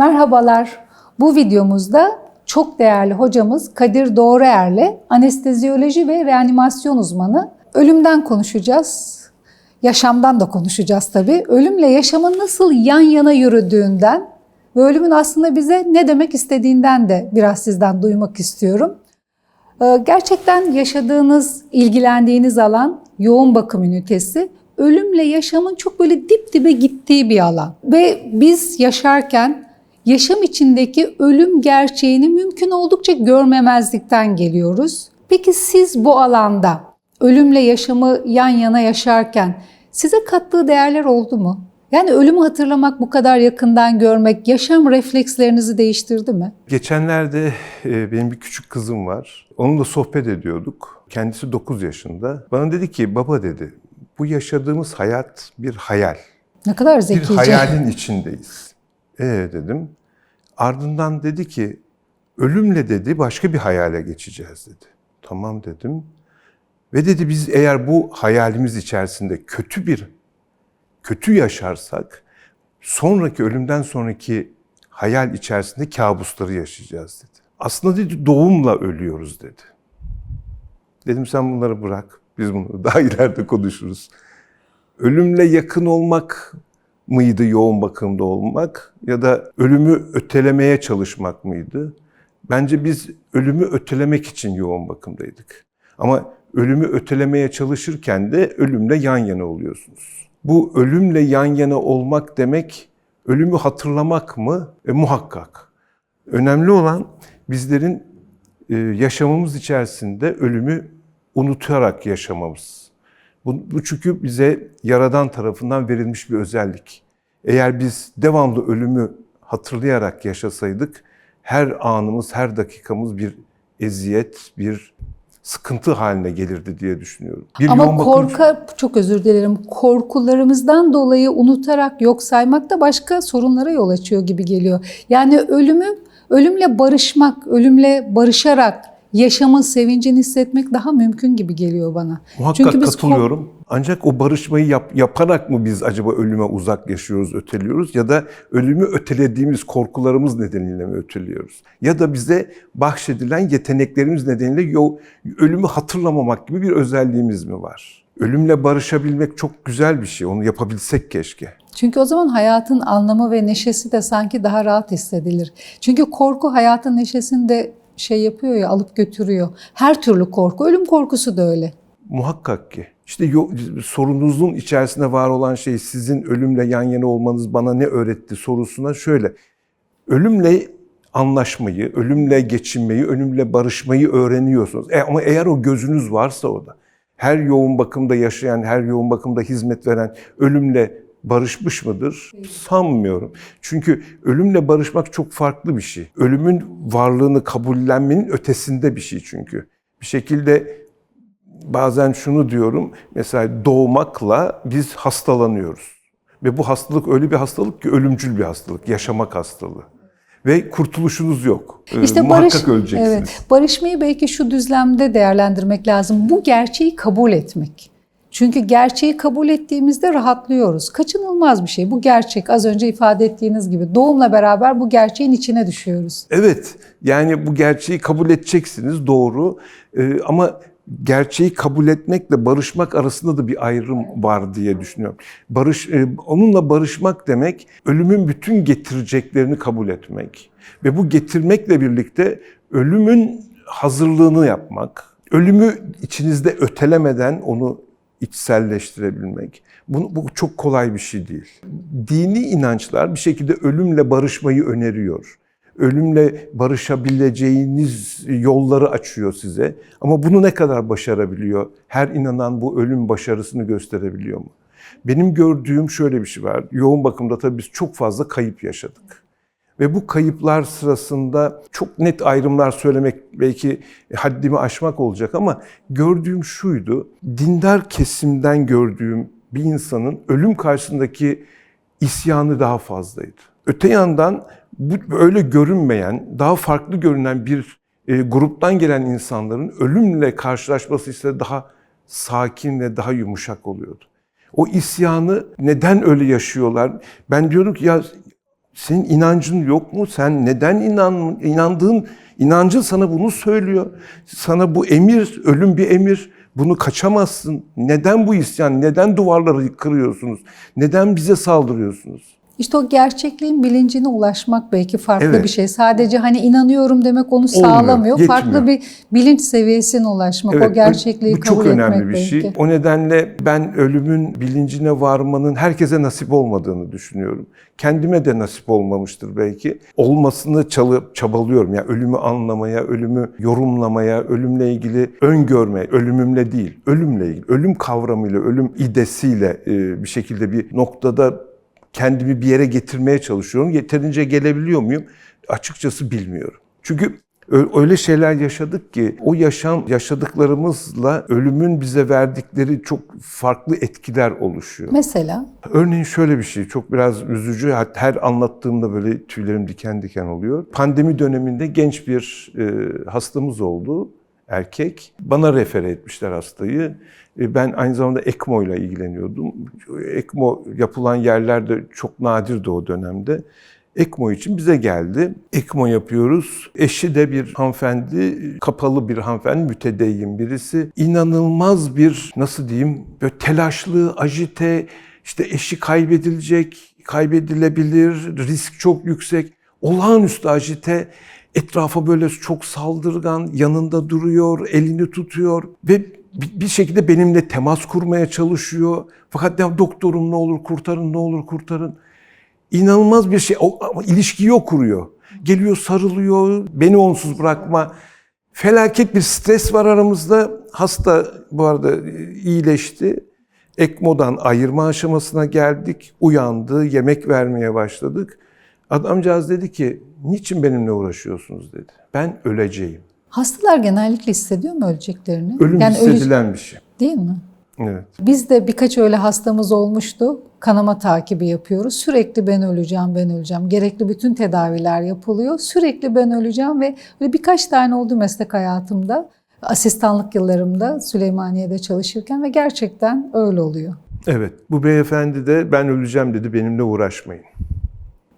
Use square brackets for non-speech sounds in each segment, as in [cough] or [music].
Merhabalar. Bu videomuzda çok değerli hocamız Kadir Doğruer'le anesteziyoloji ve reanimasyon uzmanı ölümden konuşacağız. Yaşamdan da konuşacağız tabii. Ölümle yaşamın nasıl yan yana yürüdüğünden ve ölümün aslında bize ne demek istediğinden de biraz sizden duymak istiyorum. Ee, Gerçekten yaşadığınız, ilgilendiğiniz alan yoğun bakım ünitesi. Ölümle yaşamın çok böyle dip dibe gittiği bir alan. Ve biz yaşarken yaşam içindeki ölüm gerçeğini mümkün oldukça görmemezlikten geliyoruz. Peki siz bu alanda ölümle yaşamı yan yana yaşarken size kattığı değerler oldu mu? Yani ölümü hatırlamak, bu kadar yakından görmek, yaşam reflekslerinizi değiştirdi mi? Geçenlerde e, benim bir küçük kızım var. Onunla sohbet ediyorduk. Kendisi 9 yaşında. Bana dedi ki baba dedi bu yaşadığımız hayat bir hayal. Ne kadar Bir zekice. hayalin içindeyiz. E dedim. Ardından dedi ki ölümle dedi başka bir hayale geçeceğiz dedi. Tamam dedim. Ve dedi biz eğer bu hayalimiz içerisinde kötü bir kötü yaşarsak sonraki ölümden sonraki hayal içerisinde kabusları yaşayacağız dedi. Aslında dedi doğumla ölüyoruz dedi. Dedim sen bunları bırak. Biz bunu [laughs] daha ileride konuşuruz. Ölümle yakın olmak mıydı yoğun bakımda olmak ya da ölümü ötelemeye çalışmak mıydı? Bence biz ölümü ötelemek için yoğun bakımdaydık. Ama ölümü ötelemeye çalışırken de ölümle yan yana oluyorsunuz. Bu ölümle yan yana olmak demek ölümü hatırlamak mı? E, muhakkak. Önemli olan bizlerin e, yaşamımız içerisinde ölümü unutarak yaşamamız. Bu, bu çünkü bize Yaradan tarafından verilmiş bir özellik. Eğer biz devamlı ölümü hatırlayarak yaşasaydık, her anımız, her dakikamız bir eziyet, bir sıkıntı haline gelirdi diye düşünüyorum. Bir Ama yoğun bakım- korka, çok özür dilerim, korkularımızdan dolayı unutarak yok saymak da başka sorunlara yol açıyor gibi geliyor. Yani ölümü, ölümle barışmak, ölümle barışarak yaşamın sevincini hissetmek daha mümkün gibi geliyor bana. Muhakkak biz katılıyorum. Ancak o barışmayı yap- yaparak mı biz acaba ölüme uzak yaşıyoruz, öteliyoruz ya da ölümü ötelediğimiz korkularımız nedeniyle mi öteliyoruz? Ya da bize bahşedilen yeteneklerimiz nedeniyle yo- ölümü hatırlamamak gibi bir özelliğimiz mi var? Ölümle barışabilmek çok güzel bir şey. Onu yapabilsek keşke. Çünkü o zaman hayatın anlamı ve neşesi de sanki daha rahat hissedilir. Çünkü korku hayatın neşesini de şey yapıyor ya alıp götürüyor. Her türlü korku, ölüm korkusu da öyle. Muhakkak ki. İşte sorunuzun içerisinde var olan şey sizin ölümle yan yana olmanız bana ne öğretti sorusuna şöyle. Ölümle anlaşmayı, ölümle geçinmeyi, ölümle barışmayı öğreniyorsunuz. E, ama eğer o gözünüz varsa orada, her yoğun bakımda yaşayan, her yoğun bakımda hizmet veren ölümle barışmış mıdır? Sanmıyorum. Çünkü ölümle barışmak çok farklı bir şey. Ölümün varlığını kabullenmenin ötesinde bir şey çünkü. Bir şekilde bazen şunu diyorum, mesela doğmakla biz hastalanıyoruz. Ve bu hastalık öyle bir hastalık ki ölümcül bir hastalık, yaşamak hastalığı. Ve kurtuluşunuz yok. Ee, İşte Muhakkak barış, öleceksiniz. evet, barışmayı belki şu düzlemde değerlendirmek lazım. Bu gerçeği kabul etmek. Çünkü gerçeği kabul ettiğimizde rahatlıyoruz. Kaçınılmaz bir şey. Bu gerçek. Az önce ifade ettiğiniz gibi doğumla beraber bu gerçeğin içine düşüyoruz. Evet, yani bu gerçeği kabul edeceksiniz, doğru. Ee, ama gerçeği kabul etmekle barışmak arasında da bir ayrım var diye düşünüyorum. Barış, e, onunla barışmak demek ölümün bütün getireceklerini kabul etmek ve bu getirmekle birlikte ölümün hazırlığını yapmak, ölümü içinizde ötelemeden onu içselleştirebilmek. Bu, bu çok kolay bir şey değil. Dini inançlar bir şekilde ölümle barışmayı öneriyor. Ölümle barışabileceğiniz yolları açıyor size. Ama bunu ne kadar başarabiliyor? Her inanan bu ölüm başarısını gösterebiliyor mu? Benim gördüğüm şöyle bir şey var. Yoğun bakımda tabii biz çok fazla kayıp yaşadık. Ve bu kayıplar sırasında çok net ayrımlar söylemek belki haddimi aşmak olacak ama gördüğüm şuydu. Dindar kesimden gördüğüm bir insanın ölüm karşısındaki isyanı daha fazlaydı. Öte yandan bu öyle görünmeyen, daha farklı görünen bir e, gruptan gelen insanların ölümle karşılaşması ise daha sakin ve daha yumuşak oluyordu. O isyanı neden öyle yaşıyorlar? Ben diyorum ki ya senin inancın yok mu? Sen neden inan, inandığın inancın sana bunu söylüyor. Sana bu emir, ölüm bir emir. Bunu kaçamazsın. Neden bu isyan? Neden duvarları kırıyorsunuz? Neden bize saldırıyorsunuz? İşte o gerçekliğin bilincine ulaşmak belki farklı Evet. bir şey. Sadece hani inanıyorum demek onu sağlamıyor. yetmiyor. Farklı bir bilinç seviyesine ulaşmak, o Evet, gerçekliği bu kabul çok etmek önemli bir belki. şey. O nedenle ben ölümün bilincine varmanın herkese nasip olmadığını düşünüyorum. Kendime de nasip olmamıştır belki. Olmasını çalıp çabalıyorum. Yani ölümü anlamaya, ölümü yorumlamaya, ölümle ilgili öngörme, ölümümle değil, ölümle ilgili, ölüm kavramıyla, ölüm idesiyle bir şekilde bir noktada kendimi bir yere getirmeye çalışıyorum. Yeterince gelebiliyor muyum? Açıkçası bilmiyorum. Çünkü Öyle şeyler yaşadık ki o yaşam yaşadıklarımızla ölümün bize verdikleri çok farklı etkiler oluşuyor. Mesela Örneğin şöyle bir şey çok biraz üzücü her anlattığımda böyle tüylerim diken diken oluyor. Pandemi döneminde genç bir e, hastamız oldu erkek. Bana refere etmişler hastayı. E, ben aynı zamanda ECMO ile ilgileniyordum. ECMO yapılan yerlerde çok nadirdi o dönemde. ECMO için bize geldi. ECMO yapıyoruz. Eşi de bir hanımefendi, kapalı bir hanımefendi, mütedeyyin birisi. İnanılmaz bir, nasıl diyeyim, böyle telaşlı, ajite, işte eşi kaybedilecek, kaybedilebilir, risk çok yüksek. Olağanüstü ajite, etrafa böyle çok saldırgan, yanında duruyor, elini tutuyor ve bir şekilde benimle temas kurmaya çalışıyor. Fakat ya doktorum ne olur kurtarın, ne olur kurtarın. İnanılmaz bir şey. Ama ilişkiyi o kuruyor. Geliyor sarılıyor, beni onsuz bırakma. Felaket bir stres var aramızda. Hasta bu arada iyileşti. ECMO'dan ayırma aşamasına geldik. Uyandı, yemek vermeye başladık. Adamcağız dedi ki, niçin benimle uğraşıyorsunuz dedi. Ben öleceğim. hastalar genellikle hissediyor mu öleceklerini? Ölüm yani öle- hissedilen bir şey. değil mi? Evet. Biz de birkaç öyle hastamız olmuştu. Kanama takibi yapıyoruz. Sürekli ben öleceğim, ben öleceğim. Gerekli bütün tedaviler yapılıyor. Sürekli ben öleceğim ve birkaç tane oldu meslek hayatımda. Asistanlık yıllarımda Süleymaniye'de çalışırken ve gerçekten öyle oluyor. Evet, bu beyefendi de ben öleceğim dedi, benimle uğraşmayın.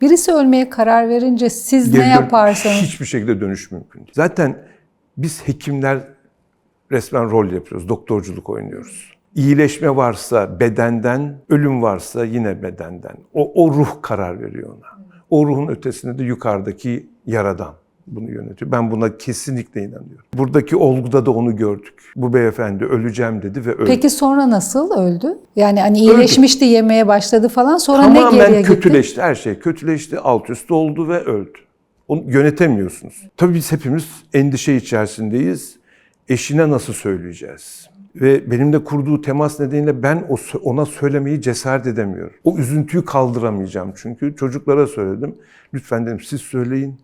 Birisi ölmeye karar verince siz Geri ne yaparsanız Hiçbir şekilde dönüş mümkün değil. Zaten biz hekimler resmen rol yapıyoruz, doktorculuk oynuyoruz. İyileşme varsa bedenden, ölüm varsa yine bedenden. O, o ruh karar veriyor ona. O ruhun ötesinde de yukarıdaki yaradan bunu yönetiyor. Ben buna kesinlikle inanıyorum. Buradaki olguda da onu gördük. Bu beyefendi öleceğim dedi ve öldü. Peki sonra nasıl öldü? Yani hani iyileşmişti, yemeye başladı falan. Sonra ne Tamamen geriye gitti? kötüleşti. Her şey kötüleşti, alt üst oldu ve öldü. Onu yönetemiyorsunuz. Tabii biz hepimiz endişe içerisindeyiz. Eşine nasıl söyleyeceğiz? Ve benimle kurduğu temas nedeniyle ben ona söylemeyi cesaret edemiyorum. O üzüntüyü kaldıramayacağım çünkü. Çocuklara söyledim. Lütfen dedim siz söyleyin.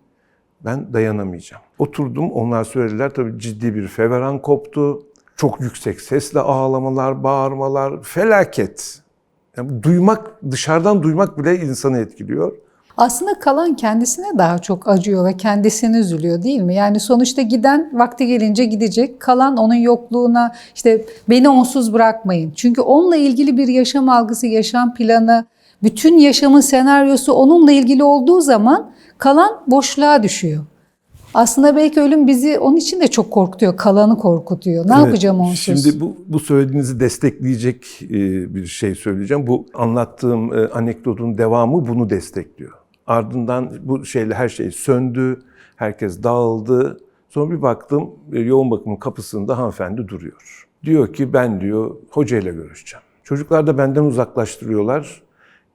Ben dayanamayacağım. Oturdum, onlar söylediler. Tabii ciddi bir feveran koptu. Çok yüksek sesle ağlamalar, bağırmalar, felaket. Yani duymak, dışarıdan duymak bile insanı etkiliyor. Aslında kalan kendisine daha çok acıyor ve kendisini üzülüyor değil mi? Yani sonuçta giden vakti gelince gidecek. Kalan onun yokluğuna işte beni onsuz bırakmayın. Çünkü onunla ilgili bir yaşam algısı, yaşam planı, bütün yaşamın senaryosu onunla ilgili olduğu zaman kalan boşluğa düşüyor. Aslında belki ölüm bizi onun için de çok korkutuyor. Kalanı korkutuyor. Ne Evet, yapacağım onsuz? Şimdi bu, bu söylediğinizi destekleyecek e, bir şey söyleyeceğim. Bu anlattığım e, anekdotun devamı bunu destekliyor. Ardından bu şeyle her şey söndü, herkes dağıldı. Sonra bir baktım e, yoğun bakımın kapısında hanımefendi duruyor. Diyor ki ben diyor hocayla görüşeceğim. Çocuklar da benden uzaklaştırıyorlar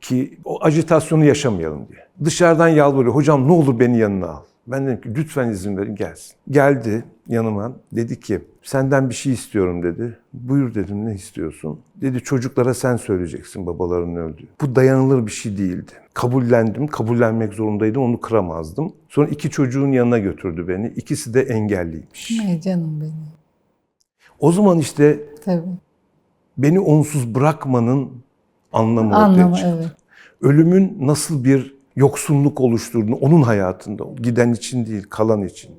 ki o ajitasyonu yaşamayalım diye. Dışarıdan yalvarıyor. Hocam ne olur beni yanına al. Ben dedim ki lütfen izin verin gelsin. Geldi yanıma dedi ki senden bir şey istiyorum dedi. Buyur dedim ne istiyorsun? Dedi çocuklara sen söyleyeceksin babalarının öldüğü. Bu dayanılır bir şey değildi. Kabullendim, kabullenmek zorundaydım, onu kıramazdım. Sonra iki çocuğun yanına götürdü beni. İkisi de engelliymiş. Ay canım benim. O zaman işte Tabii. beni onsuz bırakmanın anlamı ortaya çıktı. evet. ölümün nasıl bir yoksunluk oluşturduğunu onun hayatında, giden için değil, kalan için.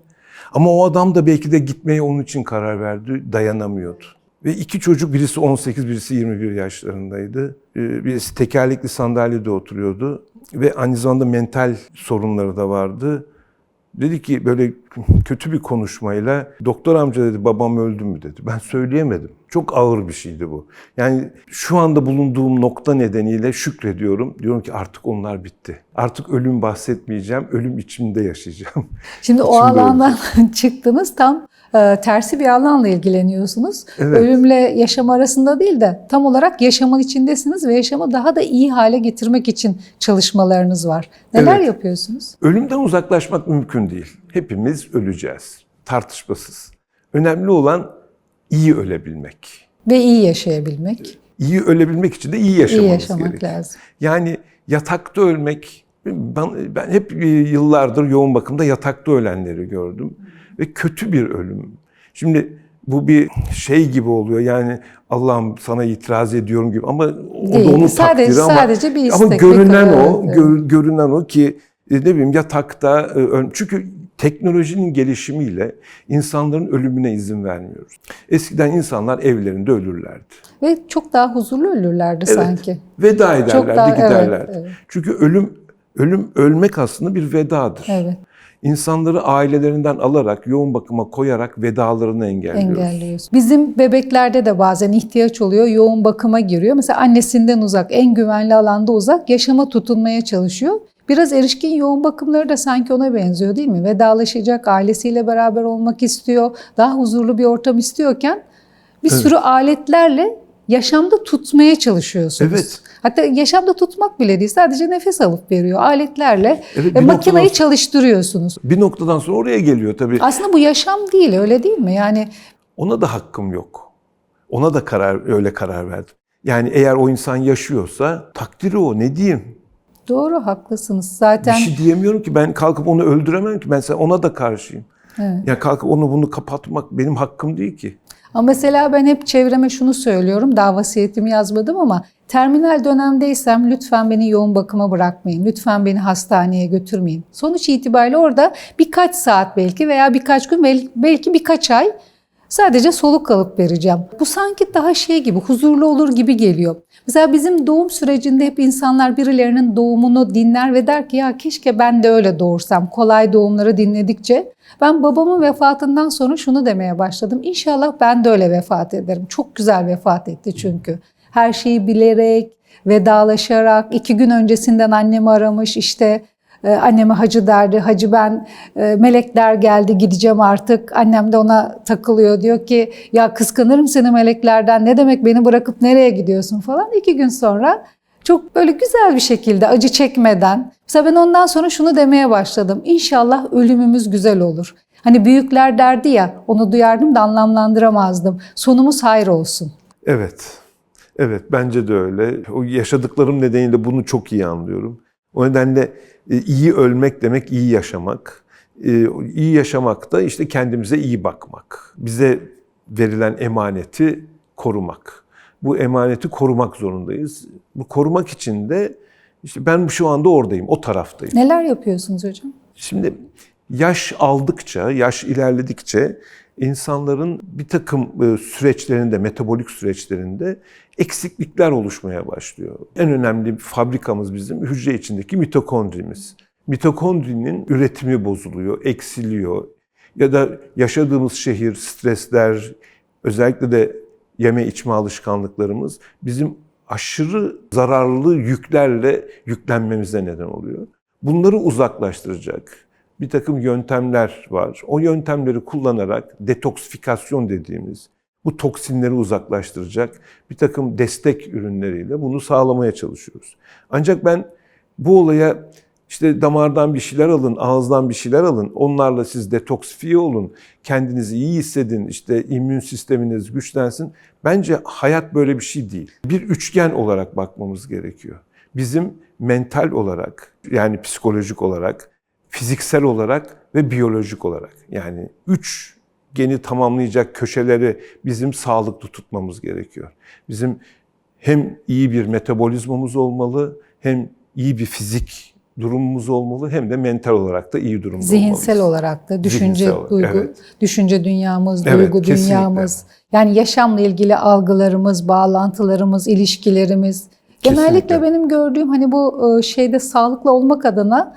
Ama o adam da belki de gitmeye onun için karar verdi, dayanamıyordu. Ve iki çocuk, birisi 18, birisi 21 yaşlarındaydı. Ee, Birisi tekerlekli sandalyede oturuyordu. ve aynı zamanda mental sorunları da vardı. Dedi ki böyle kötü bir konuşmayla doktor amca dedi babam öldü mü dedi. Ben söyleyemedim. Çok ağır bir şeydi bu. Yani şu anda bulunduğum nokta nedeniyle şükrediyorum. Diyorum ki artık onlar bitti. Artık ölüm bahsetmeyeceğim. Ölüm içimde yaşayacağım. Şimdi [laughs] o İçimde alandan [laughs] çıktınız tam tersi bir alanla ilgileniyorsunuz. Evet. Ölümle yaşam arasında değil de tam olarak yaşamın içindesiniz ve yaşamı daha da iyi hale getirmek için çalışmalarınız var. Neler Evet. yapıyorsunuz? Ölümden uzaklaşmak mümkün değil. Hepimiz öleceğiz. Tartışmasız. Önemli olan iyi ölebilmek. Ve iyi yaşayabilmek, İyi ölebilmek için de iyi iyi yaşamamız yaşamak gerekiyor. lazım. Yani yatakta ölmek, ben, ben hep e, yıllardır yoğun bakımda yatakta ölenleri gördüm. Ve kötü bir ölüm. Şimdi bu bir şey gibi oluyor yani Allah'ım sana itiraz ediyorum gibi ama o Değil. da onun Sadece- takdiri ama, sadece bir ama istek, bir görünen o, evet. gör- görünen o ki e, ne bileyim yatakta e, çünkü teknolojinin gelişimiyle insanların ölümüne izin vermiyoruz. Eskiden insanlar evlerinde ölürlerdi. Ve çok daha huzurlu ölürlerdi Evet. sanki. Veda ederlerdi, Çok daha- evet, giderlerdi. evet. Çünkü ölüm ölüm ölmek aslında bir vedadır. Evet, İnsanları ailelerinden alarak, yoğun bakıma koyarak vedalarını engelliyoruz. engelliyoruz. Bizim bebeklerde de bazen ihtiyaç oluyor, yoğun bakıma giriyor. Mesela annesinden uzak, en güvenli alanda uzak, yaşama tutunmaya çalışıyor. Biraz erişkin yoğun bakımları da sanki ona benziyor değil mi? Vedalaşacak, ailesiyle beraber olmak istiyor, daha huzurlu bir ortam istiyorken bir sürü aletlerle yaşamda tutmaya çalışıyorsunuz. Evet. Hatta yaşamda tutmak bile değil, sadece nefes alıp veriyor aletlerle. Evet, ve bir makinayı noktadan- çalıştırıyorsunuz. Bir noktadan sonra oraya geliyor tabii. Aslında bu yaşam değil, öyle değil mi? Yani Ona da hakkım yok. Ona da karar öyle karar verdim. Yani eğer o insan yaşıyorsa takdiri o ne diyeyim? doğru, haklısınız. Zaten Bir şey diyemiyorum ki ben kalkıp onu öldüremem ki ben ona da karşıyım. Evet. Ya kalkıp onu bunu kapatmak benim hakkım değil ki. Ama mesela ben hep çevreme şunu söylüyorum. Daha vasiyetimi yazmadım ama terminal dönemdeysem lütfen beni yoğun bakıma bırakmayın. Lütfen beni hastaneye götürmeyin. Sonuç itibariyle orada birkaç saat belki veya birkaç gün bel- belki birkaç ay sadece soluk alıp vereceğim. Bu sanki daha şey gibi huzurlu olur gibi geliyor. Mesela bizim doğum sürecinde hep insanlar birilerinin doğumunu dinler ve der ki ya keşke ben de öyle doğursam. Kolay doğumları dinledikçe ben babamın vefatından sonra şunu demeye başladım. İnşallah ben de öyle vefat ederim. Çok güzel vefat etti çünkü. Her şeyi bilerek, vedalaşarak, iki gün öncesinden annemi aramış işte anneme hacı derdi. Hacı ben e, melekler geldi gideceğim artık. Annem de ona takılıyor. Diyor ki ya kıskanırım seni meleklerden. Ne demek beni bırakıp nereye gidiyorsun falan. İki gün sonra çok böyle güzel bir şekilde acı çekmeden. Mesela ben ondan sonra şunu demeye başladım. İnşallah ölümümüz güzel olur. Hani büyükler derdi ya onu duyardım da anlamlandıramazdım. Sonumuz hayır olsun. Evet. Evet bence de öyle. O yaşadıklarım nedeniyle bunu çok iyi anlıyorum. O nedenle iyi ölmek demek iyi yaşamak. E, İyi yaşamak da işte kendimize iyi bakmak. Bize verilen emaneti korumak. Bu emaneti korumak zorundayız. Bu korumak için de işte ben şu anda oradayım, o taraftayım. Neler yapıyorsunuz hocam? Şimdi yaş aldıkça, yaş ilerledikçe insanların bir takım e, süreçlerinde, metabolik süreçlerinde eksiklikler oluşmaya başlıyor. En önemli fabrikamız bizim hücre içindeki mitokondrimiz. Mitokondrinin üretimi bozuluyor, eksiliyor. Ya da yaşadığımız şehir, stresler, özellikle de yeme içme alışkanlıklarımız bizim aşırı zararlı yüklerle yüklenmemize neden oluyor. Bunları uzaklaştıracak bir takım yöntemler var. O yöntemleri kullanarak detoksifikasyon dediğimiz bu toksinleri uzaklaştıracak bir takım destek ürünleriyle bunu sağlamaya çalışıyoruz. Ancak ben bu olaya işte damardan bir şeyler alın, ağızdan bir şeyler alın, onlarla siz detoksifiye olun, kendinizi iyi hissedin, işte immün sisteminiz güçlensin. Bence hayat böyle bir şey değil. Bir üçgen olarak bakmamız gerekiyor. Bizim mental olarak yani psikolojik olarak, fiziksel olarak ve biyolojik olarak yani üç geni tamamlayacak köşeleri bizim sağlıklı tutmamız gerekiyor. Bizim hem iyi bir metabolizmamız olmalı, hem iyi bir fizik durumumuz olmalı, hem de mental olarak da iyi durumda Zihinsel olmalıyız. olarak da düşünce Zihinsel duygu, evet. düşünce dünyamız, Evet, duygu kesinlikle. dünyamız. Yani yaşamla ilgili algılarımız, bağlantılarımız, ilişkilerimiz. Genellikle Kesinlikle. benim gördüğüm hani bu e, şeyde sağlıklı olmak adına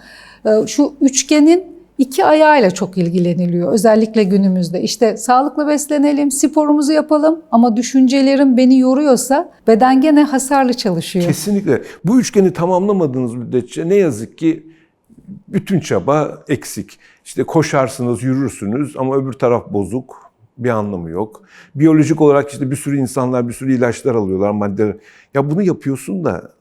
şu üçgenin iki ayağıyla çok ilgileniliyor. Özellikle günümüzde. İşte sağlıklı beslenelim, sporumuzu yapalım ama düşüncelerim beni yoruyorsa beden gene hasarlı çalışıyor. Kesinlikle. Bu üçgeni tamamlamadığınız müddetçe ne yazık ki bütün çaba eksik. İşte koşarsınız, yürürsünüz ama öbür taraf bozuk. Bir anlamı yok. Biyolojik olarak işte bir sürü insanlar bir sürü ilaçlar alıyorlar, maddeler. Ya bunu yapıyorsun da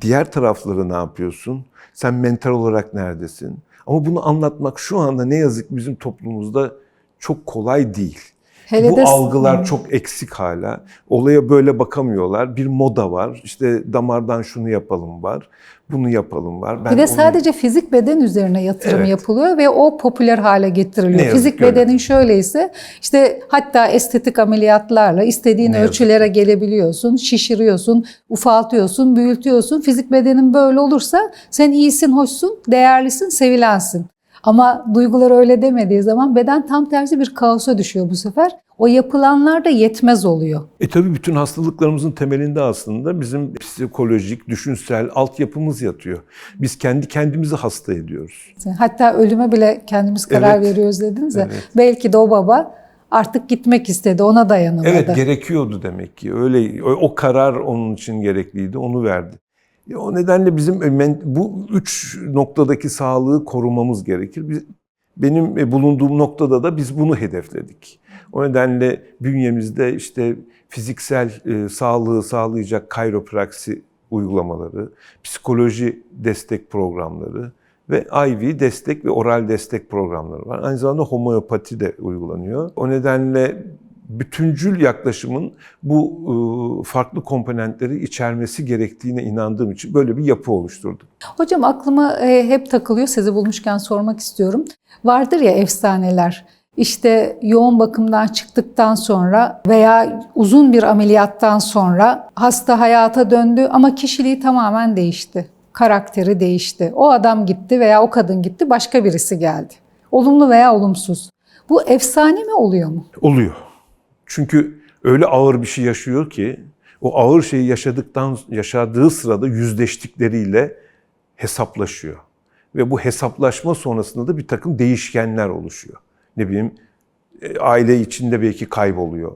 diğer tarafları ne yapıyorsun? Sen mental olarak neredesin? Ama bunu anlatmak şu anda ne yazık bizim toplumumuzda çok kolay değil. Hele Bu de- algılar çok eksik hala. Olaya böyle bakamıyorlar. Bir moda var. İşte damardan şunu yapalım var. Bunu yapalım var. Ben bir de onu- sadece fizik beden üzerine yatırım Evet. yapılıyor ve o popüler hale Ne getiriliyor. yazık Fizik öyle. bedenin şöyleyse işte hatta estetik ameliyatlarla istediğin Ne yazık ölçülere gelebiliyorsun, şişiriyorsun, ufaltıyorsun, büyütüyorsun. Fizik bedenin böyle olursa sen iyisin, hoşsun, değerlisin, sevilensin. Ama duygular öyle demediği zaman beden tam tersi bir kaosa düşüyor bu sefer. O yapılanlar da yetmez oluyor. E tabii bütün hastalıklarımızın temelinde aslında bizim psikolojik, düşünsel altyapımız yatıyor. Biz kendi kendimizi hasta ediyoruz. Hatta ölüme bile kendimiz karar Evet. veriyoruz dediniz ya. Evet. Belki de o baba artık gitmek istedi, ona dayanamadı. Evet gerekiyordu demek ki. Öyle o, o karar onun için gerekliydi. Onu verdi. O nedenle bizim e, bu üç noktadaki sağlığı korumamız gerekir. Benim e, bulunduğum noktada da biz bunu hedefledik. O nedenle bünyemizde işte fiziksel e, sağlığı sağlayacak kayropraksi uygulamaları, psikoloji destek programları ve IV destek ve oral destek programları var. Aynı zamanda homeopati de uygulanıyor. O nedenle bütüncül yaklaşımın bu e, farklı komponentleri içermesi gerektiğine inandığım için böyle bir yapı oluşturduk. Hocam aklıma e, hep takılıyor, sizi bulmuşken sormak istiyorum. Vardır ya efsaneler. İşte yoğun bakımdan çıktıktan sonra veya uzun bir ameliyattan sonra hasta hayata döndü ama kişiliği tamamen değişti. Karakteri değişti. O adam gitti veya o kadın gitti, başka birisi geldi. Olumlu veya olumsuz. Bu efsane mi oluyor mu? Oluyor. Çünkü öyle ağır bir şey yaşıyor ki o ağır şeyi yaşadıktan yaşadığı sırada yüzleştikleriyle hesaplaşıyor. Ve bu hesaplaşma sonrasında da bir takım değişkenler oluşuyor. Ne bileyim e, aile içinde belki kayboluyor.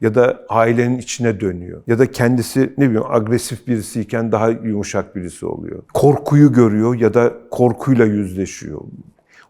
Ya da ailenin içine dönüyor. Ya da kendisi ne bileyim agresif birisiyken daha yumuşak birisi oluyor. Korkuyu görüyor ya da korkuyla yüzleşiyor.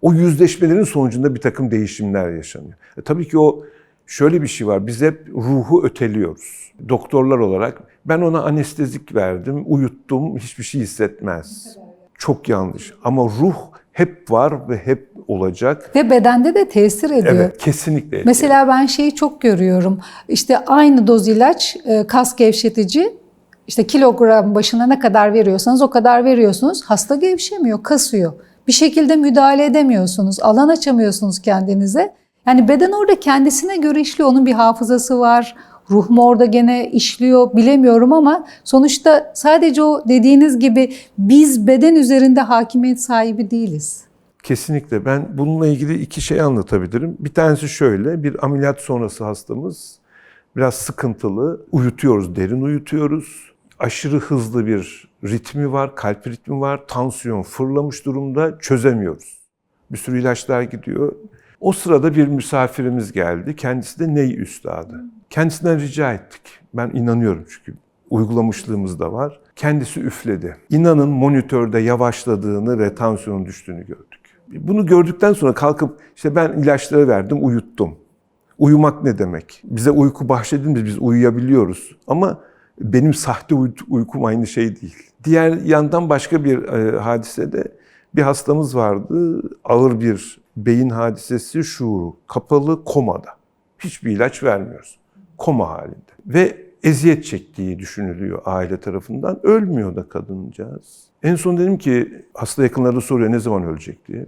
O yüzleşmelerin sonucunda bir takım değişimler yaşanıyor. E, tabii ki o şöyle bir şey var. Biz hep ruhu öteliyoruz. Doktorlar olarak ben ona anestezik verdim, uyuttum, hiçbir şey hissetmez. Çok yanlış. Ama ruh hep var ve hep olacak. Ve bedende de tesir ediyor. Evet, kesinlikle. Mesela ben şeyi çok görüyorum. İşte aynı doz ilaç, e, kas gevşetici, işte kilogram başına ne kadar veriyorsanız o kadar veriyorsunuz. Hasta gevşemiyor, kasıyor. Bir şekilde müdahale edemiyorsunuz, alan açamıyorsunuz kendinize. Yani beden orada kendisine göre işliyor. Onun bir hafızası var. Ruh mu orada gene işliyor bilemiyorum ama sonuçta sadece o dediğiniz gibi biz beden üzerinde hakimiyet sahibi değiliz. Kesinlikle. Ben bununla ilgili iki şey anlatabilirim. Bir tanesi şöyle, bir ameliyat sonrası hastamız biraz sıkıntılı. Uyutuyoruz, derin uyutuyoruz. Aşırı hızlı bir ritmi var, kalp ritmi var. Tansiyon fırlamış durumda, çözemiyoruz. Bir sürü ilaçlar gidiyor. O sırada bir misafirimiz geldi. Kendisi de ney üstadı. Kendisinden rica ettik. Ben inanıyorum çünkü uygulamışlığımız da var. Kendisi üfledi. İnanın monitörde yavaşladığını ve tansiyonun düştüğünü gördük. Bunu gördükten sonra kalkıp işte ben ilaçları verdim, uyuttum. Uyumak ne demek? Bize uyku bahşedilmiş, biz uyuyabiliyoruz. Ama benim sahte uy- uykum aynı şey değil. Diğer yandan başka bir e, hadisede bir hastamız vardı. Ağır bir beyin hadisesi şuuru. Kapalı komada. Hiçbir ilaç vermiyoruz. Koma halinde. Ve eziyet çektiği düşünülüyor aile tarafından. Ölmüyor da kadıncağız. En son dedim ki hasta yakınları soruyor ne zaman ölecek diye.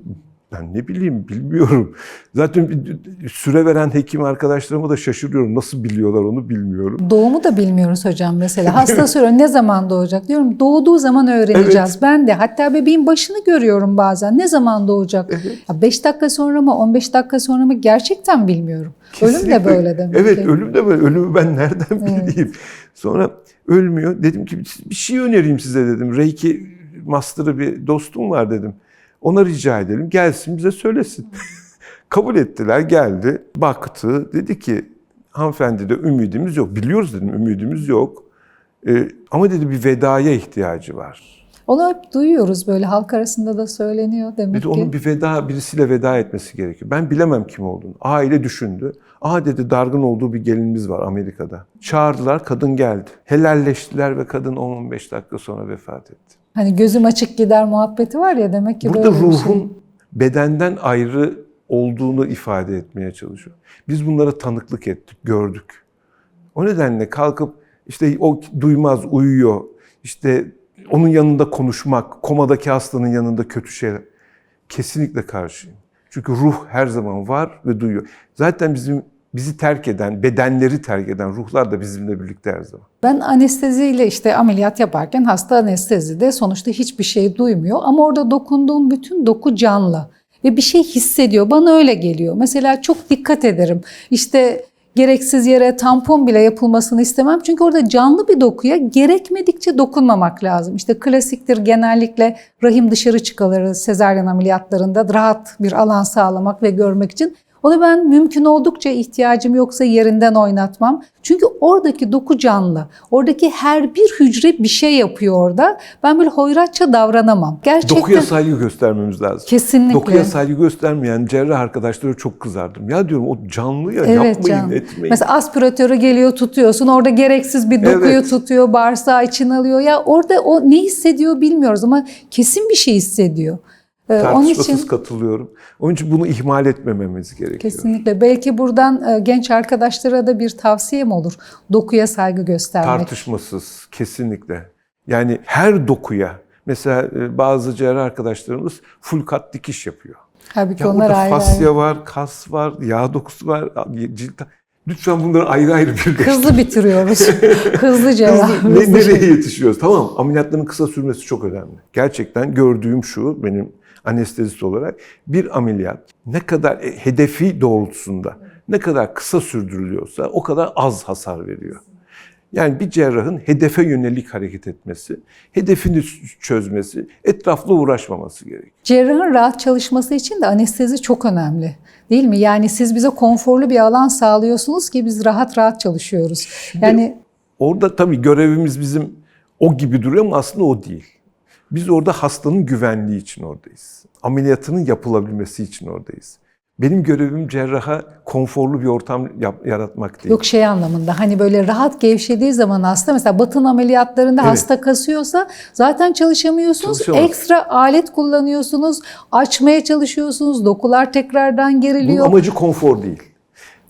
Ben ne bileyim bilmiyorum. [laughs] Zaten süre veren hekim arkadaşlarıma da şaşırıyorum. Nasıl biliyorlar onu bilmiyorum. Doğumu da bilmiyoruz hocam mesela. [laughs] Hasta soruyor ne zaman doğacak diyorum. Doğduğu zaman öğreneceğiz. Ben de hatta bebeğin başını görüyorum bazen. Ne zaman doğacak? 5 dakika sonra mı 15 dakika sonra mı gerçekten bilmiyorum. Ölüm de Kesinlikle. böyle demek Evet ki. ölüm de böyle. Ölümü ben nereden bileyim? Sonra ölmüyor. Dedim ki bir şey önereyim size dedim. Reiki Master'ı bir dostum var dedim. Ona rica edelim. Gelsin bize söylesin. [laughs] Kabul ettiler. Geldi. Baktı. Dedi ki hanımefendi de ümidimiz yok. Biliyoruz dedim ümidimiz yok. Ee, ama dedi bir vedaya ihtiyacı var. Onu hep duyuyoruz böyle halk arasında da söyleniyor demek Bir de ki. onun bir veda, birisiyle veda etmesi gerekiyor. Ben bilemem kim olduğunu. Aile düşündü. Aa dedi dargın olduğu bir gelinimiz var Amerika'da. Çağırdılar, kadın geldi. Helalleştiler ve kadın 10-15 dakika sonra vefat etti. Hani gözüm açık gider muhabbeti var ya demek ki Burada böyle bir ruhun şey. bedenden ayrı olduğunu ifade etmeye çalışıyor. Biz bunlara tanıklık ettik, gördük. O nedenle kalkıp işte o duymaz, uyuyor. İşte onun yanında konuşmak, komadaki hastanın yanında kötü şeyler. Kesinlikle karşıyım. Çünkü ruh her zaman var ve duyuyor. Zaten bizim bizi terk eden, bedenleri terk eden ruhlar da bizimle birlikte her zaman. Ben anesteziyle işte ameliyat yaparken hasta anestezide sonuçta hiçbir şey duymuyor ama orada dokunduğum bütün doku canlı ve bir şey hissediyor. Bana öyle geliyor. Mesela çok dikkat ederim. İşte gereksiz yere tampon bile yapılmasını istemem. Çünkü orada canlı bir dokuya gerekmedikçe dokunmamak lazım. İşte klasiktir genellikle rahim dışarı çıkaları sezaryen ameliyatlarında rahat bir alan sağlamak ve görmek için. Onu ben mümkün oldukça ihtiyacım yoksa yerinden oynatmam. Çünkü oradaki doku canlı. Oradaki her bir hücre bir şey yapıyor orada. Ben böyle hoyratça davranamam. Gerçekten Dokuya saygı göstermemiz lazım. kesinlikle. Dokuya saygı göstermeyen cerrah arkadaşlara çok kızardım. Ya diyorum o canlı ya Evet yapmayın canım. etmeyin. Mesela aspiratörü geliyor tutuyorsun. Orada gereksiz bir dokuyu Evet. tutuyor. Bağırsağı için alıyor. Ya orada o ne hissediyor bilmiyoruz ama kesin bir şey hissediyor. Ee, onun Tartışmasız için katılıyorum. Onun için bunu ihmal etmememiz gerekiyor. kesinlikle belki buradan e, genç arkadaşlara da bir tavsiyem olur. Dokuya saygı göstermek. Tartışmasız kesinlikle. Yani her dokuya mesela e, bazı cerrah arkadaşlarımız full kat dikiş yapıyor. Halbuki Ya onlar ayrı ayrı. fasya var, kas var, yağ dokusu var, cilt. Lütfen bunları ayrı ayrı bir Hızlı bitiriyoruz. [laughs] Hızlı cevap. Hızlı- ne, nereye yetişiyoruz? Tamam ameliyatların kısa sürmesi çok önemli. Gerçekten gördüğüm şu benim anestezist olarak bir ameliyat ne kadar e, hedefi doğrultusunda ne kadar kısa sürdürülüyorsa o kadar az hasar veriyor. Yani bir cerrahın hedefe yönelik hareket etmesi, hedefini çözmesi, etrafla uğraşmaması gerekiyor. Cerrahın rahat çalışması için de anestezi çok önemli. Değil mi? Yani siz bize konforlu bir alan sağlıyorsunuz ki biz rahat rahat çalışıyoruz. Yani Orada tabii görevimiz bizim o gibi duruyor ama aslında o değil. Biz orada hastanın güvenliği için oradayız. Ameliyatının yapılabilmesi için oradayız. Benim görevim cerraha konforlu bir ortam yaratmak değil. yok şey anlamında hani böyle rahat gevşediği zaman hasta mesela batın ameliyatlarında Evet. hasta kasıyorsa zaten çalışamıyorsunuz. Ekstra alet kullanıyorsunuz. Açmaya çalışıyorsunuz. Dokular tekrardan Bunun geriliyor. amacı konfor değil.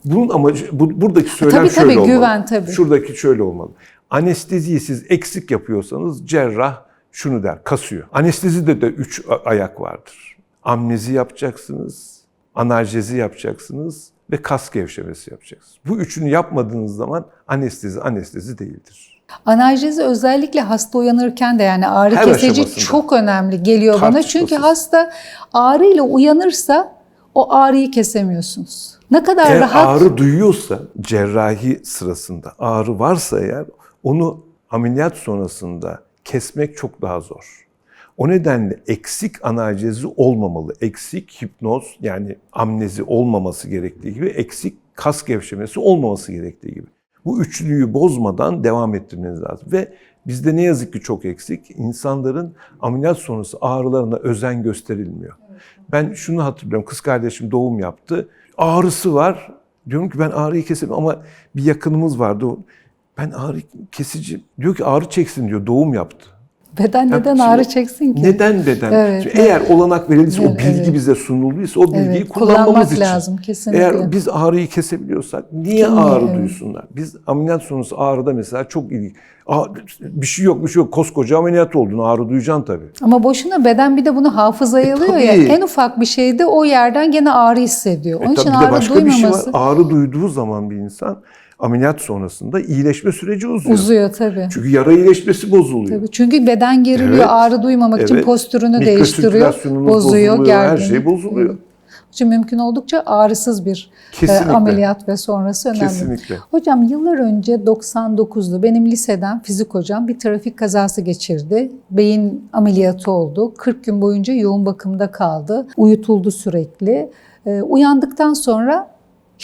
Bunun amacı, bu, buradaki söylem Tabii, şöyle tabii, olmalı. güven, tabii. Şuradaki şöyle olmalı. Anesteziyi siz eksik yapıyorsanız cerrah şunu der, kasıyor. Anestezide de üç ayak vardır. Amnezi yapacaksınız, analjezi yapacaksınız ve kas gevşemesi yapacaksınız. Bu üçünü yapmadığınız zaman anestezi anestezi değildir. Analjezi özellikle hasta uyanırken de yani ağrı Her kesici çok önemli geliyor bana. Çünkü hasta ağrıyla uyanırsa o ağrıyı kesemiyorsunuz. Ne kadar Eğer rahat ağrı duyuyorsa cerrahi sırasında ağrı varsa eğer onu ameliyat sonrasında kesmek çok daha zor. O nedenle eksik analjezi olmamalı. Eksik hipnoz yani amnezi olmaması gerektiği gibi eksik kas gevşemesi olmaması gerektiği gibi. Bu üçlüyü bozmadan devam ettirmeniz lazım. Ve bizde ne yazık ki çok eksik. İnsanların ameliyat sonrası ağrılarına özen gösterilmiyor. Ben şunu hatırlıyorum. Kız kardeşim doğum yaptı. Ağrısı var. Diyorum ki ben ağrıyı kesemem ama bir yakınımız vardı. O, Ben ağrı kesici diyor ki ağrı çeksin diyor. Doğum yaptı. Beden Ya neden ağrı çeksin ki? Neden beden? Evet, Şimdi Eğer olanak verildiyse, o Evet, bilgi evet. bize sunulduysa o bilgiyi Evet, kullanmamız kullanmak için. lazım kesinlikle. Eğer biz ağrıyı kesebiliyorsak niye Niye, ağrı evet. duysunlar? Biz ameliyat sonrası ağrıda mesela çok ilgi. Aa, bir şey yok bir şey yok koskoca ameliyat oldun ağrı duyacaksın tabii. Ama boşuna beden bir de bunu hafızaya alıyor ya. E, tabii. En ufak bir şeyde o yerden gene ağrı hissediyor. Onun E, için ağrı başka bir şey var. duymaması Ağrı duyduğu zaman bir insan ameliyat sonrasında iyileşme süreci uzuyor. uzuyor tabii. Çünkü yara iyileşmesi bozuluyor. Tabii. Çünkü beden geriliyor, Evet. ağrı duymamak için Evet. postürünü değiştiriyor, bozuyor, bozuluyor, her gerginlik. şey bozuluyor. Evet. İçin mümkün oldukça ağrısız bir e, Kesinlikle. ameliyat ve sonrası önemli. Kesinlikle. Hocam yıllar önce 99'lu benim liseden fizik hocam bir trafik kazası geçirdi. Beyin ameliyatı oldu. 40 gün boyunca yoğun bakımda kaldı. Uyutuldu sürekli. Ee, uyandıktan sonra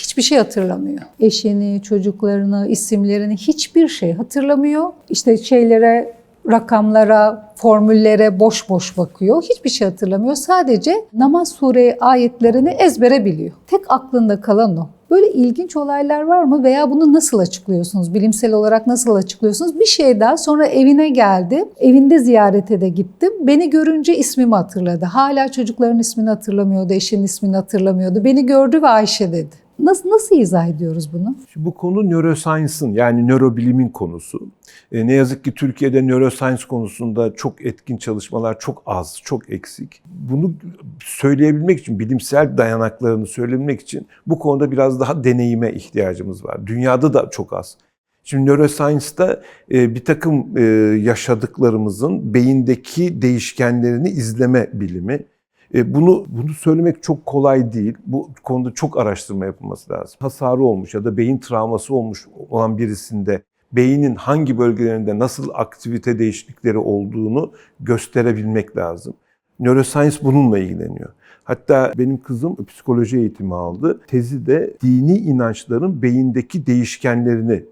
hiçbir şey hatırlamıyor. Eşini, çocuklarını, isimlerini hiçbir şey hatırlamıyor. İşte şeylere, rakamlara, formüllere boş boş bakıyor. Hiçbir şey hatırlamıyor. Sadece namaz sure ayetlerini ezbere biliyor. Tek aklında kalan o. Böyle ilginç olaylar var mı veya bunu nasıl açıklıyorsunuz? Bilimsel olarak nasıl açıklıyorsunuz? Bir şey daha sonra evine geldi. Evinde ziyarete de gittim. Beni görünce ismimi hatırladı. Hala çocukların ismini hatırlamıyordu, eşinin ismini hatırlamıyordu. Beni gördü ve Ayşe dedi. Nasıl, nasıl izah ediyoruz bunu? Şimdi bu konu neuroscience'ın yani nörobilimin konusu. E, ne yazık ki Türkiye'de neuroscience konusunda çok etkin çalışmalar çok az, çok eksik. Bunu söyleyebilmek için, bilimsel dayanaklarını söyleyebilmek için bu konuda biraz daha deneyime ihtiyacımız var. Dünyada da çok az. Şimdi neuroscience'da e, bir takım e, yaşadıklarımızın beyindeki değişkenlerini izleme bilimi. E, bunu bunu söylemek çok kolay değil. Bu konuda çok araştırma yapılması lazım. Hasarı olmuş ya da beyin travması olmuş olan birisinde beynin hangi bölgelerinde nasıl aktivite değişiklikleri olduğunu gösterebilmek lazım. Neuroscience bununla ilgileniyor. Hatta benim kızım psikoloji eğitimi aldı. Tezi de dini inançların beyindeki değişkenlerini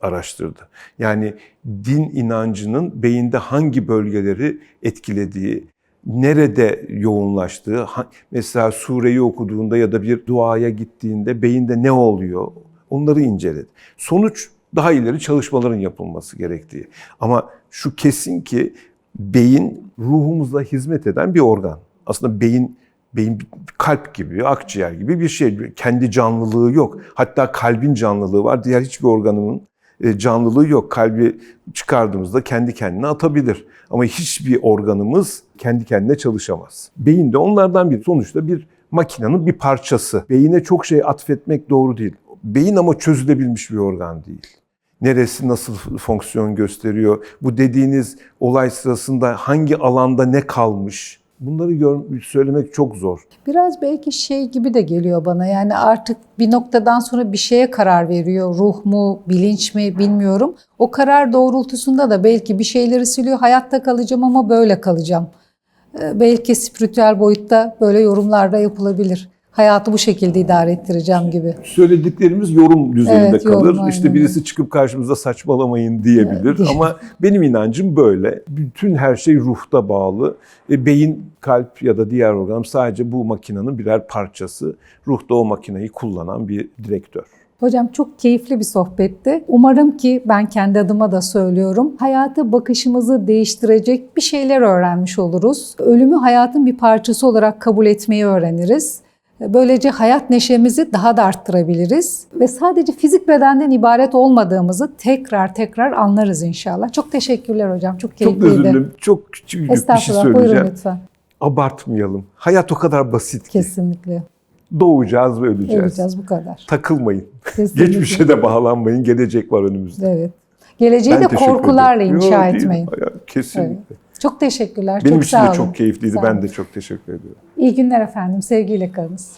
araştırdı. Yani din inancının beyinde hangi bölgeleri etkilediği, nerede yoğunlaştığı, mesela sureyi okuduğunda ya da bir duaya gittiğinde beyinde ne oluyor onları inceledi. Sonuç daha ileri çalışmaların yapılması gerektiği. Ama şu kesin ki beyin ruhumuzla hizmet eden bir organ. Aslında beyin beyin kalp gibi, akciğer gibi bir şey. Kendi canlılığı yok. Hatta kalbin canlılığı var. Diğer hiçbir organının canlılığı yok. Kalbi çıkardığımızda kendi kendine atabilir. Ama hiçbir organımız kendi kendine çalışamaz. Beyin de onlardan bir. Sonuçta bir makinenin bir parçası. Beyine çok şey atfetmek doğru değil. Beyin ama çözülebilmiş bir organ değil. Neresi nasıl fonksiyon gösteriyor? Bu dediğiniz olay sırasında hangi alanda ne kalmış? Bunları gör, söylemek çok zor. Biraz belki şey gibi de geliyor bana. Yani artık bir noktadan sonra bir şeye karar veriyor. Ruh mu, bilinç mi bilmiyorum. O karar doğrultusunda da belki bir şeyleri siliyor. Hayatta kalacağım ama böyle kalacağım. Ee, Belki spiritüel boyutta böyle yorumlar da yapılabilir. Hayatı bu şekilde idare ettireceğim gibi. Söylediklerimiz yorum düzeyinde Evet, yorum, kalır. aynen işte birisi çıkıp karşımıza saçmalamayın diyebilir. Evet. Ama benim inancım böyle. Bütün her şey ruhta bağlı. E, beyin, kalp ya da diğer organ sadece bu makinenin birer parçası. Ruhta o makineyi kullanan bir direktör. Hocam çok keyifli bir sohbetti. Umarım ki ben kendi adıma da söylüyorum. Hayata bakışımızı değiştirecek bir şeyler öğrenmiş oluruz. Ölümü hayatın bir parçası olarak kabul etmeyi öğreniriz. Böylece hayat neşemizi daha da arttırabiliriz ve sadece fizik bedenden ibaret olmadığımızı tekrar tekrar anlarız inşallah. Çok teşekkürler hocam. Çok Çok keyifliydi. özür dilerim. Çok küçük bir şey Estağfurullah. Buyurun söyleyeceğim. lütfen. Abartmayalım. Hayat o kadar basit ki. Kesinlikle. Doğacağız ve öleceğiz. Öleceğiz bu kadar. Takılmayın. Kesinlikle. Geçmişe de bağlanmayın. Gelecek var önümüzde. Evet. Geleceği Ben de korkularla ederim. inşa Yo, değil. etmeyin. Hayır, Kesinlikle. Çok teşekkürler. Benim çok için sağ de olun. çok keyifliydi. Sağ Ben de çok teşekkür ediyorum. İyi günler efendim. Sevgiyle kalınız.